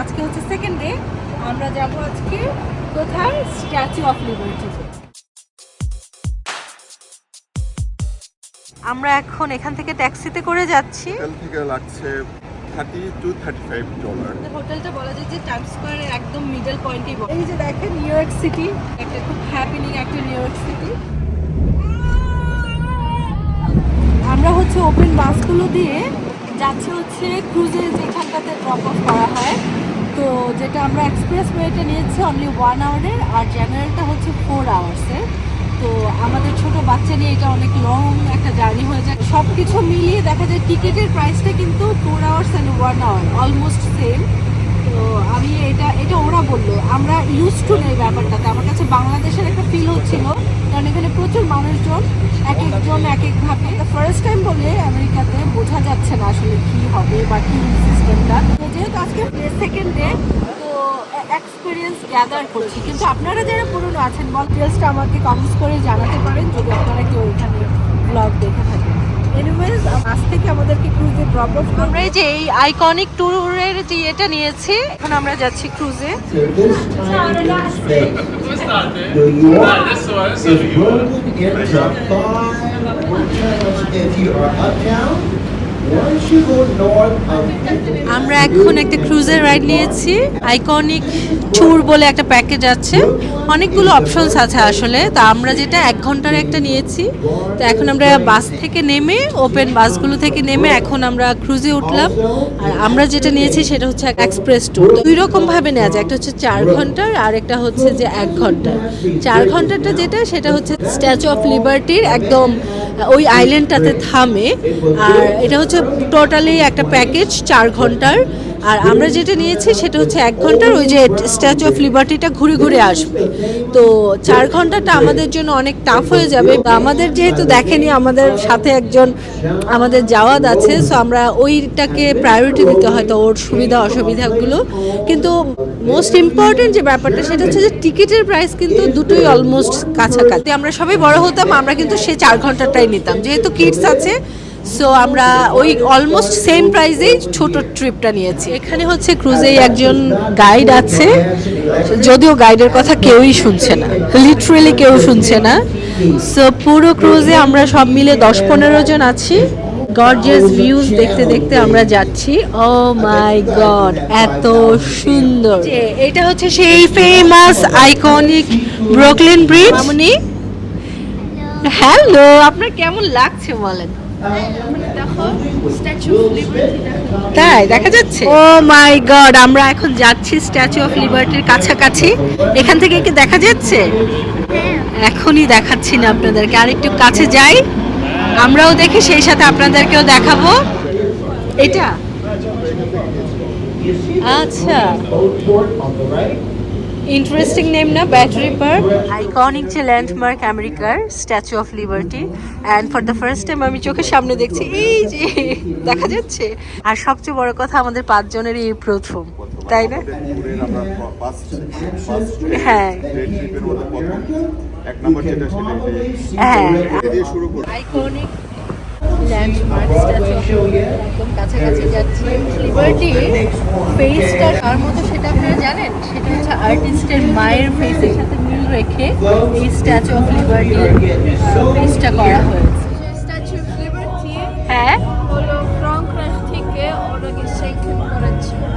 আজকে হচ্ছে second day আমরা যাব আজকে কোথায়? স্ট্যাচু অফ লিবার্টি আমরা এখন এখান থেকে ট্যাক্সিতে করে যাচ্ছি। হোটেল থেকে লাগছে thirty two thirty five dollar হোটেলটা বলা যায় যে টাইম স্কোয়ারের একদম মিডল পয়েন্টেই এই যে দেখেন নিউ ইয়র্ক সিটি একটা খুব হ্যাপিনিং একটা নিউ ইয়র্ক সিটি আমরা হচ্ছে ওপেন বাসগুলো দিয়ে যাচ্ছে হচ্ছে ক্রুজে যেখানটাতে ড্রপ অফ করা হয়। তো যেটা আমরা এক্সপ্রেস ওয়েটা নিয়েছি অনলি ওয়ান আওয়ারের আর জেনারেলটা হচ্ছে ফোর আওয়ার্সের তো আমাদের ছোট বাচ্চা নিয়ে এটা অনেক লং একটা জার্নি হয়ে যায়। সব কিছু মিলিয়ে দেখা যায় টিকিটের প্রাইসটা কিন্তু four hours and one hour almost same তো আমি এটা এটা ওরা বলল, আমরা ইউজ টু নেই ব্যাপারটাতে। আমার কাছে বাংলাদেশের একটা ফিল হচ্ছিল। কারণ এখানে প্রচুর মানুষজন এক একজন এক একভাবে ফার্স্ট টাইম বলে আমেরিকাতে বোঝা যাচ্ছে না আসলে কি হবে বা কি সিস্টেমটা যেহেতু আজকে সেকেন্ড ডে তো এক্সপিরিয়েন্স গ্যাদার করছি। কিন্তু আপনারা যারা পুরনো আছেন, বল ড্রেসটা আমাকে কমেন্টস করে জানাতে পারেন, যদি আপনারা কেউ এখানে ব্লগ দেখে থাকেন। এনিওয়েজ আজ থেকে আমাদেরকে ক্রুজে ড্রপ অফ আমরা যে এই আইকনিক ট্যুরের যে এটা নিয়েছি এখন আমরা যাচ্ছি ক্রুজে if you are uptown. আমরা এখন একটা ক্রুজের রাইড নিয়েছি। আইকনিক ট্যুর বলে একটা প্যাকেজ আছে। অনেকগুলো অপশনস আছে আসলে। তা আমরা যেটা এক ঘণ্টার একটা নিয়েছি। তো এখন আমরা বাস থেকে নেমে ওপেন বাসগুলো থেকে নেমে এখন আমরা ক্রুজে উঠলাম। আর আমরা যেটা নিয়েছি সেটা হচ্ছে এক্সপ্রেস ট্যুর দুই রকম ভাবে নেওয়া যায়। একটা হচ্ছে চার ঘণ্টার আর একটা হচ্ছে যে এক ঘণ্টার। চার ঘন্টারটা যেটা, সেটা হচ্ছে স্ট্যাচু অফ লিবার্টির একদম ওই আইল্যান্ডটাতে থামে। আর এটা হচ্ছে টোটালি একটা প্যাকেজ চার ঘণ্টার। আর আমরা যেটা নিয়েছি সেটা হচ্ছে এক ঘণ্টার ওই যে স্ট্যাচু অফ লিবার্টিটা ঘুরে ঘুরে আসবে। তো চার ঘন্টাটা আমাদের জন্য অনেক টাফ হয়ে যাবে আমাদের যেহেতু দেখেনি, আমাদের সাথে একজন আমাদের যাওয়াদ আছে সো আমরা ওইটাকে প্রায়োরিটি দিতে হয়তো ওর সুবিধা, অসুবিধাগুলো। কিন্তু মোস্ট ইম্পর্টেন্ট যে ব্যাপারটা সেটা হচ্ছে যে টিকিটের প্রাইস কিন্তু দুটোই অলমোস্ট কাছাকাছি। আমরা সবাই বড় হতাম, আমরা কিন্তু সেই চার ঘন্টাটাই নিতাম। যেহেতু কিডস আছে সো আমরা ওই অলমোস্ট সেম প্রাইসেই ছোট ট্রিপটা নিয়েছি। এখানে হচ্ছে ক্রুজেই একজন গাইড আছে। যদিও গাইডের কথা কেউই শুনছে না। লিটারেলি কেউ শুনছে না। সো পুরো ক্রুজে আমরা সব মিলে দশ পনেরো জন আছি। গর্জিয়াস ভিউজ দেখতে দেখতে আমরা যাচ্ছি। ও মাই গড এত সুন্দর। এটা হচ্ছে সেই famous iconic Brooklyn bridge hello আপনার কেমন লাগছে বলেন? তাই, দেখা যাচ্ছে। ও মাই গড, আমরা এখন যাচ্ছি স্ট্যাচু অফ লিবার্টির কাছাকাছি। এখান থেকে কি দেখা যাচ্ছে? এখনই দেখাচ্ছি না আপনাদেরকে, আর একটু কাছে যাই। আমরাও দেখি, সেই সাথে আপনাদেরকেও দেখাবো। এটা? আচ্ছা। ইন্টারেস্টিং নেম না ব্যাটারি পার্ক আইকনিক যে ল্যান্ডমার্ক আমেরিকার statue of liberty and for the first time আমি চোখের সামনে দেখছি এই যে দেখা যাচ্ছে। আর সবচেয়ে বড় কথা আমাদের পাঁচজনেরই এই প্রথম তাই না? হ্যাঁ। ট্রিপের মধ্যে প্রথম। এক নম্বর যেটা সেটা হ্যাঁ। আইকনিক ল্যান্ডমার্ক স্ট্যাচু একদম কাছাকাছি যাচ্ছি। লিবার্টি ফেসটা কার মতো সেটা আপনারা জানেন? সেটা হচ্ছে আর্টিস্টের মায়ের ফেসের সাথে মিল রেখে এই স্ট্যাচু অফ ফেসটা করা হয়েছে। স্ট্যাচু অফ লিবার্টি হ্যাঁ।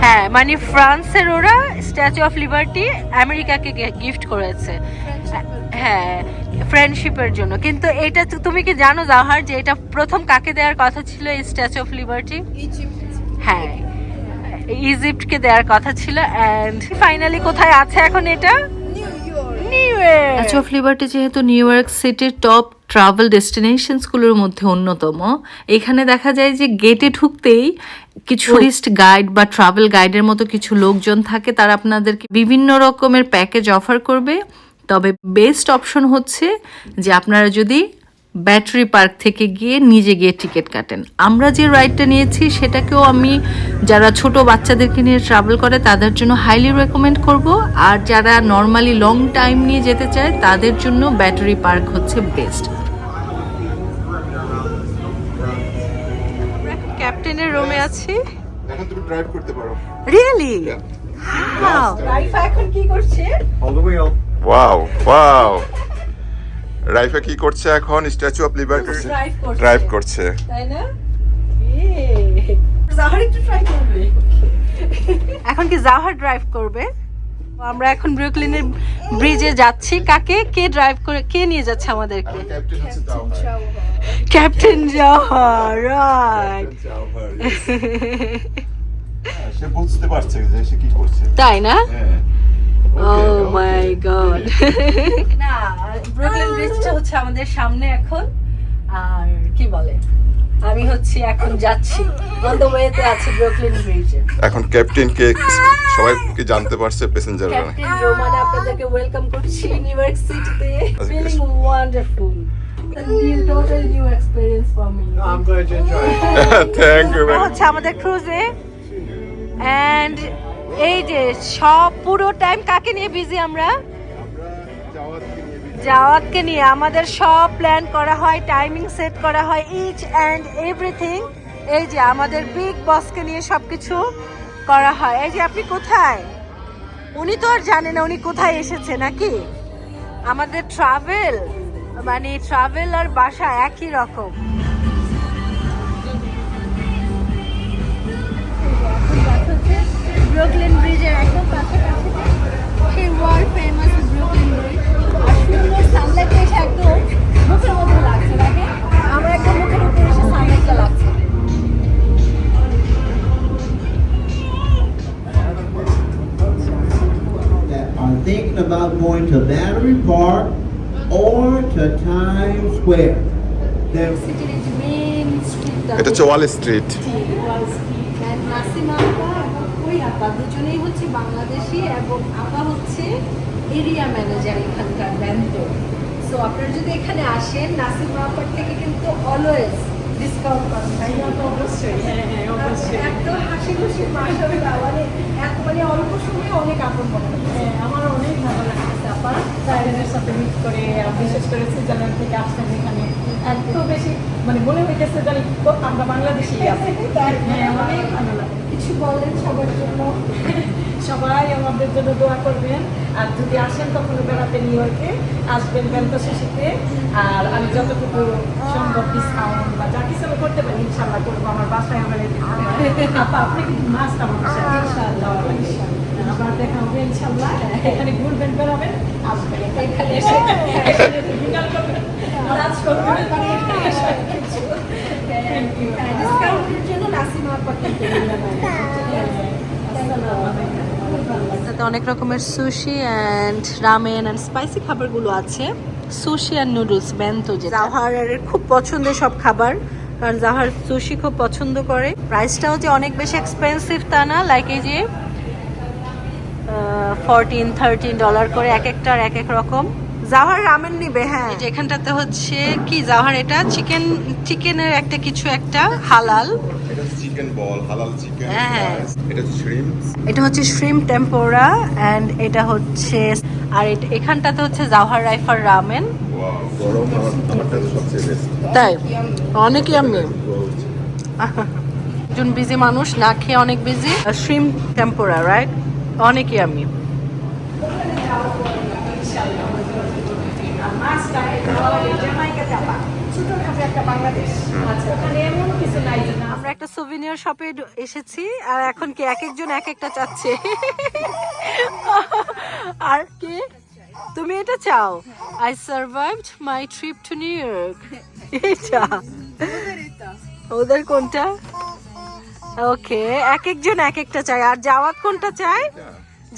হ্যাঁ মানে ফ্রান্সের ওরা স্ট্যাচু অফ লিবার্টি আমেরিকাকে গিফট করেছে। হ্যাঁ ফ্রেন্ডশিপের জন্য। কিন্তু এটা তুমি কি জানো জাহার যে এটা প্রথম কাকে দেওয়ার কথা ছিল? এই স্ট্যাচু অফ লিবার্টি হ্যাঁ। ইজিপ্টকে দেওয়ার কথা ছিল অ্যান্ড ফাইনালি কোথায় আছে এখন এটা? স্ট্যাচু অফ লিবার্টি যেহেতু নিউ ইয়র্ক সিটির টপ ট্রাভেল ডেস্টিনেশনসগুলোর মধ্যে অন্যতম এখানে দেখা যায় যে গেটে ঢুকতেই কিছু টুরিস্ট গাইড বা ট্রাভেল গাইডের মতো কিছু লোকজন থাকে তারা আপনাদেরকে বিভিন্ন রকমের প্যাকেজ অফার করবে। তবে বেস্ট অপশন হচ্ছে যে আপনারা যদি ব্যাটারি পার্ক থেকে গিয়ে নিজে গিয়ে টিকিট কাটেন। আমরা যে রাইডটা নিয়েছি সেটাকেও আমি যারা ছোট বাচ্চাদেরকে নিয়ে ট্রাভেল করে তাদের জন্য হাইলি রেকমেন্ড করব। আর যারা নর্মালি লং টাইম নিয়ে যেতে চায় তাদের জন্য ব্যাটারি পার্ক হচ্ছে বেস্ট ক্যাপ্টেনের রুমে আছি। এখন তুমি ড্রাইভ করতে পারো। রিয়েলি. রাইফা এখন কি করছে? Hold the wheel. Wow wow Raifa কি করছে এখন? স্ট্যাচু অফ লিবার্টি Drive করছে। ড্রাইভ করছে। তাই না? জাহার একটু ট্রাই করবে। এখন কি জাহার ড্রাইভ করবে? আমরা এখন ব্রুকলিনের ব্রিজে যাচ্ছি। কাকে? কে ড্রাইভ করে কে নিয়ে যাচ্ছে আমাদেরকে? ক্যাপ্টেন রাইট সে বুঝতে পারছে যে সে কি করছে। তাই না? হ্যাঁ। ও মাই গড না ব্রুকলিন ব্রিজটা হচ্ছে আমাদের সামনে এখন। আর কি বলে? আমি হচ্ছে এখন যাচ্ছি। অন দ্য ওয়েতে আছে ব্রুকলিন ব্রিজে এখন ক্যাপ্টেনকে সবাই কি জানতে পারছে প্যাসেঞ্জাররা ক্যাপ্টেন রোমানে আপনাদেরকে ওয়েলকাম করছি নিউ ইয়র্ক সিটিতে feeling wonderful A new, total new experience for me. I'm going to enjoy it. Thank you এটা হচ্ছে আমাদের ক্রুজে এন্ড এই যে, সব পুরো টাইম কাকে নিয়ে বিজি আমরা? জাওয়াতকে নিয়ে, আমাদের সব প্ল্যান করা হয় টাইমিং সেট করা হয় ইচ অ্যান্ড এভরিথিং এই যে, আমাদের বিগ বসকে নিয়ে সব কিছু করা হয়। এই যে, আপনি কোথায়? উনি তো আর জানে না, উনি কোথায় এসেছে নাকি? আমাদের ট্রাভেল মানে ট্রাভেল আর বাসা একই রকম। ব্রুকলিন ব্রিজের একদম কাছাকাছি সেই ওয়ার্ল্ড ফেমাস ব্রুকলিন ব্রিজ আর সুন্দর সানলাইট এসে একদম মুখের মধ্যে লাগছে দেখে? আমার একদম মুখের উপরে এসে সানলাইটটা লাগছে। Are thinking about going to Battery Park or to Times Square. Then সিটির এই যে মেন স্ট্রিটটা এটা হচ্ছে ওয়াল আপা দুজনেই হচ্ছে বাংলাদেশি এবং আপা হচ্ছে এরিয়া ম্যানেজার এখানকার ব্যান্ড সো আপনারা যদি এখানে আসেন, নাসিমা আপার থেকে কিন্তু অলওয়েজ ডিসকাউন্ট পাবেন তাই না? তো অবশ্যই। হ্যাঁ হ্যাঁ অবশ্যই এত হাসি খুশি মাসাল্লাহ মানে এত মানে অল্প সময়ে অনেক আপন হ্যাঁ আমার অনেক ভালো লাগছে আপা। তাইদের সাথে মিট করে বিশেষ করে সুইজারল্যান্ড থেকে আসছেন এখানে। এত বেশি মানে মনে হইতেছে জানি আমরা বাংলাদেশি আছি। হ্যাঁ অনেক ভালো লাগে। কিছু বলেন সবার জন্য। সবাই আমাদের জন্য দোয়া করবেন। আর যদি আসেন কখনো বেড়াতে নিউ ইয়র্কে আসবেন বেলতো শেষেতে আর আমি যতটুকু সম্ভব ডিসকাউন্ট বা যা কিছু আমি করতে পারি ইনশাল্লাহ করব। আমার বাসায় আমার আপা আপনি কিন্তু মাস্ট আমার বাসায়। ইনশাল্লাহ আবার দেখা হবে ইনশাল্লাহ এখানে ঘুরবেন বেড়াবেন আসবেন। এখানে এসে এখানে এসে বিকাল করবেন লাঞ্চ করবেন মানে এখানে এসে থ্যাংক ইউ ডিসকাউন্টের জন্য নাসিমা আপা কিন্তু তাতে অনেক রকমের sushi and ramen and spicy খাবারগুলো আছে। সুশি অ্যান্ড নুডলস বেন্তো যে জাহারের খুব পছন্দের সব খাবার কারণ জাহার সুশি খুব পছন্দ করে। প্রাইসটাও যে অনেক বেশি এক্সপেন্সিভ তা না লাইক এই যে ফোরটিন থার্টিন ডলার করে এক একটার এক এক রকম। জাহার রামেন নিবে হ্যাঁ। এখানটাতে হচ্ছে কি জাহার এটা? চিকেন চিকেনের একটা কিছু একটা হালাল। চিকেন বল হালাল চিকেন হ্যাঁ। এটা হচ্ছে শ্রিম্প এটা হচ্ছে শ্রিম টেম্পোরা অ্যান্ড এটা হচ্ছে আর এখানটাতে হচ্ছে জাওহার রাইফার রামেন গরম আমারটা সবচেয়ে বেস্ট তাই? অনেকই আমি একজন বিজি মানুষ না খেয়ে অনেক বিজি শ্রিম টেম্পোরা রাইট অনেকই আমি ছোটখাটো একটা বাংলাদেশ আছে। ওখানে এমন কিছু নাই আমরা একটা সোভিনিয়ার শপে এসেছি আর এখন কি এক একজন এক একটা চাচ্ছে? আর কি? তুমি এটা চাও? I survived my trip to new York এটা ওদের কোনটা? ওকে এক একজন এক একটা চায়। আর জাওয়াত কোনটা চায়?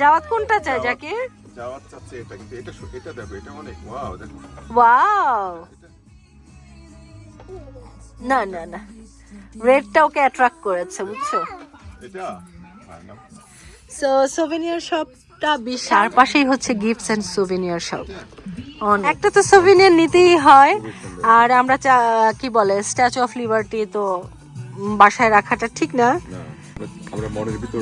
জাওয়াত কোনটা চায় যাকে যাওয়ার চাচ্ছে এটা কিন্তু। এটা এটা দেখো এটা অনেক। ওয়াও দেখো। ওয়াও না না না। রেডটা ওকে অ্যাট্রাক্ট করেছে বুঝছ। সো সোভেনিয়ার শপটা বিশ চারপাশেই হচ্ছে গিফটস এন্ড সোভেনিয়ার শপ একটা তো সোভেনিয়ার নিতেই হয় আর আমরা চা- কি বলে স্ট্যাচু অফ লিবার্টি তো বাসায় রাখাটা ঠিক না। না আমরা- আমরা মনের ভিতর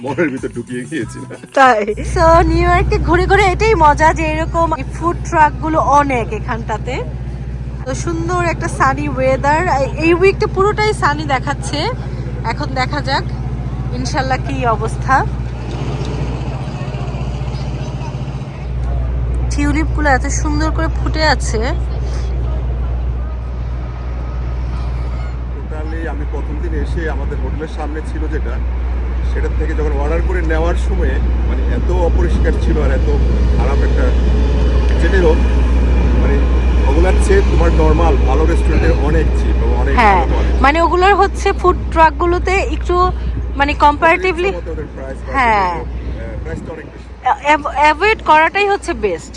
মনের ভিতর ঢুকিয়ে গিয়েছি তাই। সো নিউ ইয়র্কে ঘুরে ঘুরে এটাই মজা যে এরকম ফুড ট্রাকগুলো অনেক এখানটাতে। সুন্দর একটা সানি ওয়েদার এই উইকটা পুরোটাই সানি দেখাচ্ছে। এখন দেখা যাক, ইনশাল্লাহ কি অবস্থা। টিউলিপগুলো এত সুন্দর করে ফুটে আছে। আমি প্রথম দিন এসে আমাদের হোটেলের সামনে ছিল যেটা, সেটা থেকে যখন অর্ডার করে নেওয়ার সময় মানে এত অপরিষ্কার ছিল আর এত খারাপ রেস্টুরেন্টে অনেক চিপ অনেক হ্যাঁ মানে ওগুলোর হচ্ছে ফুড ট্রাকগুলোতে একটু মানে কম্পারেটিভলি হ্যাঁ। অ্যাভয়েড করাটাই হচ্ছে বেস্ট